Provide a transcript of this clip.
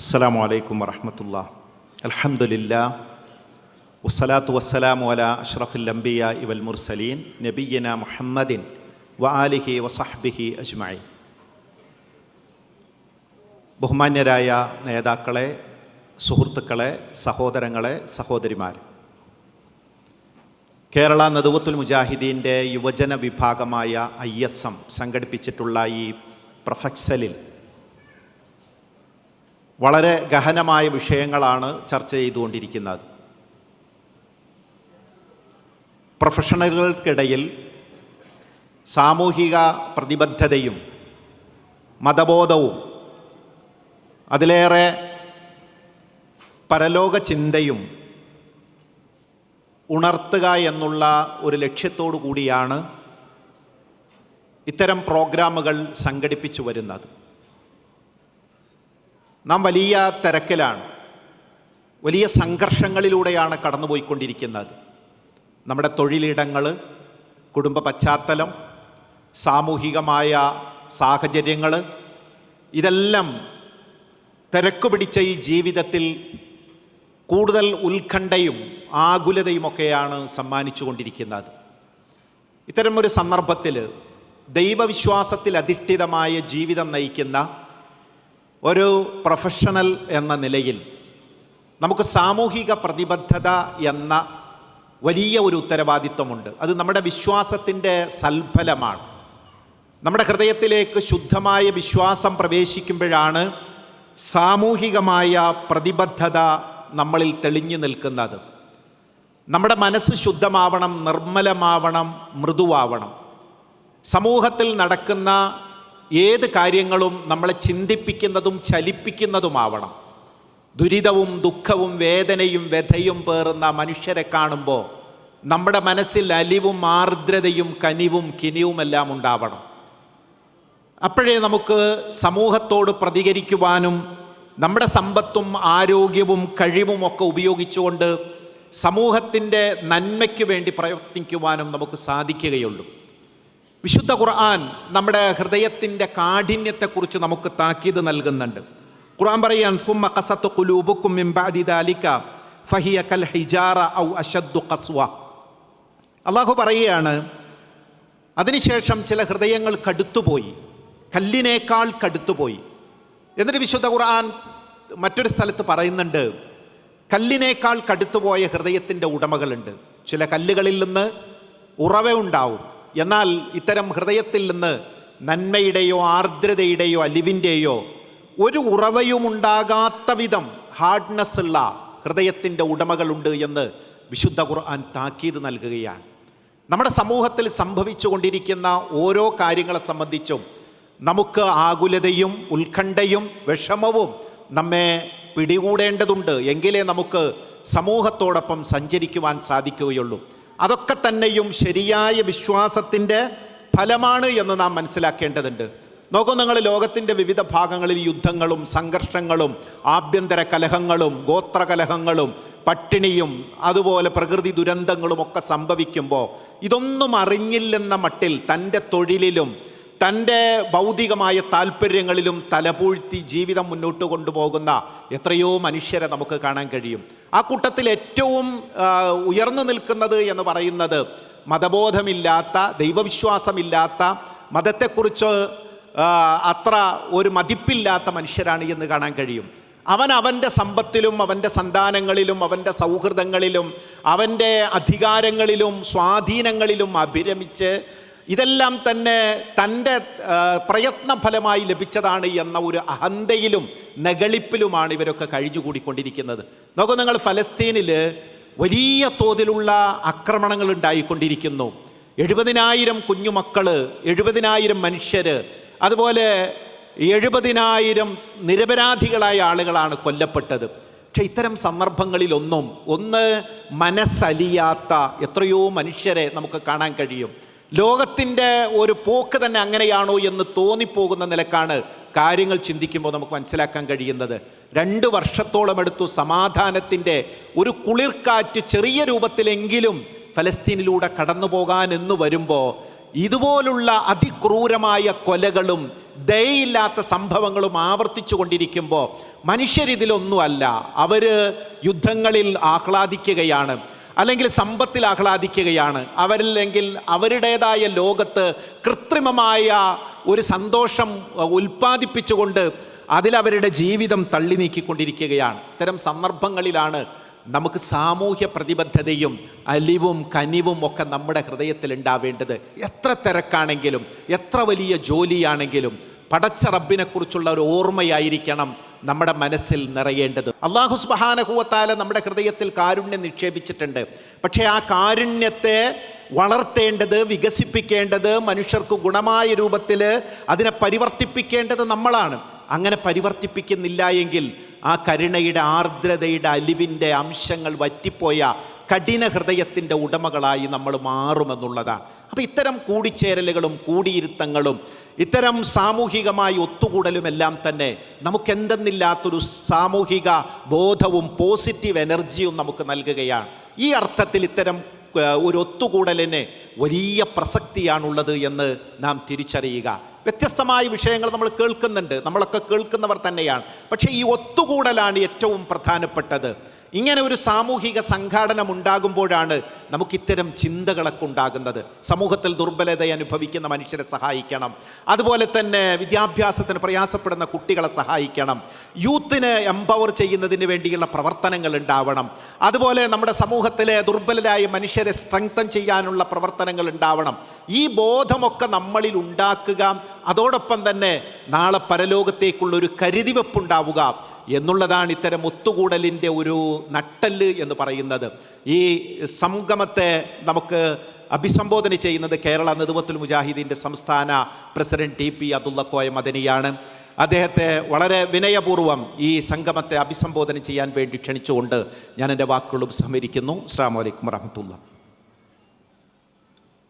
അസ്സലാമു അലൈക്കും വറഹമത്തുള്ള. അലഹമുല്ല വസ്സലാത്തു വസ്സലാമു അല അഷ്റഫുൽ അംബിയ ഇവൽ മുർസലീൻ നബിയന മുഹമ്മദിൻ വ ആലിഹി വസഹ്ബിഹി അജ്മഈൻ. ബഹുമാന്യരായ നേതാക്കളെ സുഹൃത്തുക്കളെ സഹോദരങ്ങളെ സഹോദരിമാർ. കേരള നദുവത്തുൽ മുജാഹിദീന്റെ യുവജന വിഭാഗമായ ഐ എസ് എം സംഘടിപ്പിച്ചിട്ടുള്ള ഈ പ്രൊഫക്സലിൽ വളരെ ഗഹനമായ വിഷയങ്ങളാണ് ചർച്ച ചെയ്തുകൊണ്ടിരിക്കുന്നത്. പ്രൊഫഷണലുകൾക്കിടയിൽ സാമൂഹിക പ്രതിബദ്ധതയും മതബോധവും അതിലേറെ പരലോക ചിന്തയും ഉണർത്തുക എന്നുള്ള ഒരു ലക്ഷ്യത്തോടു കൂടിയാണ് ഇത്തരം പ്രോഗ്രാമുകൾ സംഘടിപ്പിച്ചു വരുന്നത്. നാം വലിയ തിരക്കിലാണ്. വലിയ സംഘർഷങ്ങളിലൂടെയാണ് കടന്നുപോയിക്കൊണ്ടിരിക്കുന്നത്. നമ്മുടെ തൊഴിലിടങ്ങൾ കുടുംബ പശ്ചാത്തലം സാമൂഹികമായ സാഹചര്യങ്ങൾ ഇതെല്ലാം തിരക്ക് പിടിച്ച ഈ ജീവിതത്തിൽ കൂടുതൽ ഉത്കണ്ഠയും ആകുലതയുമൊക്കെയാണ് സമ്മാനിച്ചു കൊണ്ടിരിക്കുന്നത് ഇത്തരം ഒരു സന്ദർഭത്തിൽ ദൈവവിശ്വാസത്തിൽ അധിഷ്ഠിതമായ ജീവിതം നയിക്കുന്ന ഒരു പ്രൊഫഷണൽ എന്ന നിലയിൽ നമുക്ക് സാമൂഹിക പ്രതിബദ്ധത എന്ന വലിയ ഒരു ഉത്തരവാദിത്വമുണ്ട്. അത് നമ്മുടെ വിശ്വാസത്തിന്റെ സൽഫലമാണ്. നമ്മുടെ ഹൃദയത്തിലേക്ക് ശുദ്ധമായ വിശ്വാസം പ്രവേശിക്കുമ്പോഴാണ് സാമൂഹികമായ പ്രതിബദ്ധത നമ്മളിൽ തെളിഞ്ഞു നിൽക്കുന്നത്. നമ്മുടെ മനസ്സ് ശുദ്ധമാവണം നിർമ്മലമാവണം മൃദുവാവണം. സമൂഹത്തിൽ നടക്കുന്ന ഏത് കാര്യങ്ങളും നമ്മളെ ചിന്തിപ്പിക്കുന്നതും ചലിപ്പിക്കുന്നതുമാവണം. ദുരിതവും ദുഃഖവും വേദനയും വ്യഥയും പേറുന്ന മനുഷ്യരെ കാണുമ്പോൾ നമ്മുടെ മനസ്സിൽ അലിവും ആർദ്രതയും കനിവും കിനിവുമെല്ലാം ഉണ്ടാവണം. അപ്പോഴേ നമുക്ക് സമൂഹത്തോട് പ്രതികരിക്കുവാനും നമ്മുടെ സമ്പത്തും ആരോഗ്യവും കഴിവും ഒക്കെ ഉപയോഗിച്ചുകൊണ്ട് സമൂഹത്തിന്റെ നന്മയ്ക്ക് വേണ്ടി പ്രയത്നിക്കുവാനും നമുക്ക് സാധിക്കുകയുള്ളൂ. വിശുദ്ധ ഖുർആൻ നമ്മുടെ ഹൃദയത്തിന്റെ കാഠിന്യത്തെക്കുറിച്ച് നമുക്ക് താക്കീത് നൽകുന്നുണ്ട്. ഖുർആൻ പറയാൻ സുമ്മ കസത്ത് കുലൂബുക്കും ദാലിക ഫഹിയ കൽ ഹിജാറ ഔ അശദ്ദു കസ്വ അള്ളാഹു പറയുകയാണ് അതിനുശേഷം ചില ഹൃദയങ്ങൾ കടുത്തുപോയി കല്ലിനേക്കാൾ കടുത്തുപോയി. എന്നിട്ട് വിശുദ്ധ ഖുർആൻ മറ്റൊരു സ്ഥലത്ത് പറയുന്നുണ്ട് കല്ലിനേക്കാൾ കടുത്തുപോയ ഹൃദയത്തിന്റെ ഉടമകളുണ്ട്. ചില കല്ലുകളിൽ നിന്ന് ഉറവ ഉണ്ടാവും. എന്നാൽ ഇത്തരം ഹൃദയത്തിൽ നിന്ന് നന്മയുടെയോ ആർദ്രതയുടെയോ അലിവിന്റെയോ ഒരു ഉറവയും ഉണ്ടാകാത്ത വിധം ഹാർഡ്നെസ് ഉള്ള ഹൃദയത്തിന്റെ ഉടമകളുണ്ട് എന്ന് വിശുദ്ധ ഖുർആൻ താക്കീത് നൽകുകയാണ്. നമ്മുടെ സമൂഹത്തിൽ സംഭവിച്ചു കൊണ്ടിരിക്കുന്ന ഓരോ കാര്യങ്ങളെ സംബന്ധിച്ചും നമുക്ക് ആകുലതയും ഉത്കണ്ഠയും വിഷമവും നമ്മെ പിടികൂടേണ്ടതുണ്ട്. എങ്കിലേ നമുക്ക് സമൂഹത്തോടൊപ്പം സഞ്ചരിക്കുവാൻ സാധിക്കുകയുള്ളൂ. അതൊക്കെ തന്നെയും ശരിയായ വിശ്വാസത്തിന്റെ ഫലമാണ് എന്ന് നാം മനസ്സിലാക്കേണ്ടതുണ്ട്. നോക്കൂ നിങ്ങൾ ലോകത്തിന്റെ വിവിധ ഭാഗങ്ങളിൽ യുദ്ധങ്ങളും സംഘർഷങ്ങളും ആഭ്യന്തര കലഹങ്ങളും ഗോത്ര കലഹങ്ങളും പട്ടിണിയും അതുപോലെ പ്രകൃതി ദുരന്തങ്ങളും ഒക്കെ സംഭവിക്കുമ്പോൾ ഇതൊന്നും അറിഞ്ഞില്ലെന്ന മട്ടിൽ തന്റെ തൊഴിലിലും തന്റെ ഭൗതികമായ താല്പര്യങ്ങളിലും തലപൂഴ്ത്തി ജീവിതം മുന്നോട്ട് കൊണ്ടുപോകുന്ന എത്രയോ മനുഷ്യരെ നമുക്ക് കാണാൻ കഴിയും. ആ കൂട്ടത്തിൽ ഏറ്റവും ഉയർന്നു നിൽക്കുന്നത് എന്ന് പറയുന്നത് മതബോധമില്ലാത്ത ദൈവവിശ്വാസമില്ലാത്ത മതത്തെക്കുറിച്ച് അത്ര ഒരു മതിപ്പില്ലാത്ത മനുഷ്യരാണ് എന്ന് കാണാൻ കഴിയും. അവൻ അവന്റെ സമ്പത്തിലും അവന്റെ സന്താനങ്ങളിലും അവന്റെ സൗഹൃദങ്ങളിലും അവന്റെ അധികാരങ്ങളിലും സ്വാധീനങ്ങളിലും അഭിരമിച്ച് ഇതെല്ലാം തന്നെ തന്റെ പ്രയത്ന പ്രയത്നഫലമായി ലഭിച്ചതാണ് എന്ന ഒരു അഹന്തയിലും നകളിപ്പിലുമാണ് ഇവരൊക്കെ കഴിഞ്ഞുകൂടിക്കൊണ്ടിരിക്കുന്നത്. നോക്കൂ നിങ്ങൾ ഫലസ്തീനിൽ വലിയ തോതിലുള്ള ആക്രമണങ്ങൾ ഉണ്ടായിക്കൊണ്ടിരിക്കുന്നു. എഴുപതിനായിരം കുഞ്ഞുമക്കൾ എഴുപതിനായിരം മനുഷ്യർ അതുപോലെ എഴുപതിനായിരം നിരപരാധികളായ ആളുകളാണ് കൊല്ലപ്പെട്ടത്. പക്ഷെ ഇത്തരം സന്ദർഭങ്ങളിലൊന്നും ഒന്ന് മനസ്സലിയാത്ത എത്രയോ മനുഷ്യരെ നമുക്ക് കാണാൻ കഴിയും. ലോകത്തിന്റെ ഒരു പോക്ക് തന്നെ അങ്ങനെയാണോ എന്ന് തോന്നിപ്പോകുന്ന നിലക്കാണ് കാര്യങ്ങൾ ചിന്തിക്കുമ്പോൾ നമുക്ക് മനസ്സിലാക്കാൻ കഴിയുന്നത്. രണ്ട് വർഷത്തോളം എടുത്തു സമാധാനത്തിന്റെ ഒരു കുളിർക്കാറ്റ് ചെറിയ രൂപത്തിലെങ്കിലും ഫലസ്തീനിലൂടെ കടന്നു പോകാൻ എന്ന് വരുമ്പോൾ ഇതുപോലുള്ള അതിക്രൂരമായ കൊലകളും ദയയില്ലാത്ത സംഭവങ്ങളും ആവർത്തിച്ചു കൊണ്ടിരിക്കുമ്പോൾ മനുഷ്യരിതിലൊന്നുമല്ല. അവർ യുദ്ധങ്ങളിൽ ആഹ്ലാദിക്കുകയാണ്. അല്ലെങ്കിൽ സമ്പത്തിൽ ആഹ്ലാദിക്കുകയാണ്. അവരില്ലെങ്കിൽ അവരുടേതായ ലോകത്ത് കൃത്രിമമായ ഒരു സന്തോഷം ഉൽപ്പാദിപ്പിച്ചുകൊണ്ട് അതിലവരുടെ ജീവിതം തള്ളി നീക്കിക്കൊണ്ടിരിക്കുകയാണ്. ഇത്തരം സന്ദർഭങ്ങളിലാണ് നമുക്ക് സാമൂഹ്യ പ്രതിബദ്ധതയും അലിവും കനിവും ഒക്കെ നമ്മുടെ ഹൃദയത്തിൽ ഉണ്ടാവേണ്ടത്. എത്ര തിരക്കാണെങ്കിലും എത്ര വലിയ ജോലിയാണെങ്കിലും പടച്ച റബ്ബിനെക്കുറിച്ചുള്ള ഒരു ഓർമ്മയായിരിക്കണം. നമ്മുടെ മനസ്സിൽ നിറയേണ്ടത്. അള്ളാഹു സുബാനഹുവത്താല നമ്മുടെ ഹൃദയത്തിൽ കാരുണ്യം നിക്ഷേപിച്ചിട്ടുണ്ട്. പക്ഷേ ആ കാരുണ്യത്തെ വളർത്തേണ്ടത് വികസിപ്പിക്കേണ്ടത് മനുഷ്യർക്ക് ഗുണമായ രൂപത്തിൽ അതിനെ പരിവർത്തിപ്പിക്കേണ്ടത് നമ്മളാണ്. അങ്ങനെ പരിവർത്തിപ്പിക്കുന്നില്ല എങ്കിൽ ആ കരുണയുടെ ആർദ്രതയുടെ അലിവിന്റെ അംശങ്ങൾ വറ്റിപ്പോയ കഠിന ഹൃദയത്തിന്റെ ഉടമകളായി നമ്മൾ മാറുമെന്നുള്ളതാണ്. അപ്പോൾ ഇത്തരം കൂടിച്ചേരലുകളും കൂടിയിരുത്തങ്ങളും ഇത്തരം സാമൂഹികമായി ഒത്തുകൂടലും എല്ലാം തന്നെ നമുക്കെന്തെന്നില്ലാത്തൊരു സാമൂഹിക ബോധവും പോസിറ്റീവ് എനർജിയും നമുക്ക് നൽകുകയാണ്. ഈ അർത്ഥത്തിൽ ഇത്തരം ഒരു ഒത്തുകൂടലിന് വലിയ പ്രസക്തിയാണുള്ളത് എന്ന് നാം തിരിച്ചറിയുക. വ്യത്യസ്തമായ വിഷയങ്ങൾ നമ്മൾ കേൾക്കുന്നുണ്ട്. നമ്മളൊക്കെ കേൾക്കുന്നവർ തന്നെയാണ്. പക്ഷേ ഈ ഒത്തുകൂടലാണ് ഏറ്റവും പ്രധാനപ്പെട്ടത്. ഇങ്ങനെ ഒരു സാമൂഹിക സംഘാടനം ഉണ്ടാകുമ്പോഴാണ് നമുക്ക് ഇത്തരം ചിന്തകളൊക്കെ ഉണ്ടാകുന്നത്. സമൂഹത്തിൽ ദുർബലത അനുഭവിക്കുന്ന മനുഷ്യരെ സഹായിക്കണം. അതുപോലെ തന്നെ വിദ്യാഭ്യാസത്തിന് പ്രയാസപ്പെടുന്ന കുട്ടികളെ സഹായിക്കണം. യൂത്തിനെ എംപവർ ചെയ്യുന്നതിന് വേണ്ടിയുള്ള പ്രവർത്തനങ്ങൾ ഉണ്ടാവണം. അതുപോലെ നമ്മുടെ സമൂഹത്തിലെ ദുർബലരായ മനുഷ്യരെ സ്ട്രെങ്തൻ ചെയ്യാനുള്ള പ്രവർത്തനങ്ങൾ ഉണ്ടാവണം. ഈ ബോധമൊക്കെ നമ്മളിൽ ഉണ്ടാക്കുക. അതോടൊപ്പം തന്നെ നാളെ പരലോകത്തേക്കുള്ള ഒരു കരുതിവെപ്പുണ്ടാവുക. എന്നുള്ളതാണ് ഇത്തരം ഒത്തുകൂടലിന്റെ ഒരു നട്ടൽ എന്ന് പറയുന്നത്. ഈ സംഗമത്തെ നമുക്ക് അഭിസംബോധന ചെയ്യുന്നത് കേരള നെതുവത്തുൽ മുജാഹിദീന്റെ സംസ്ഥാന president T P Abdullah Koya മദനിയാണ്. അദ്ദേഹത്തെ വളരെ വിനയപൂർവം ഈ സംഗമത്തെ അഭിസംബോധന ചെയ്യാൻ വേണ്ടി ക്ഷണിച്ചുകൊണ്ട് ഞാൻ എന്റെ വാക്കുകളും സമ്മതിക്കുന്നു അസ്സാം വലൈക്കും വറഹമത്തുള്ള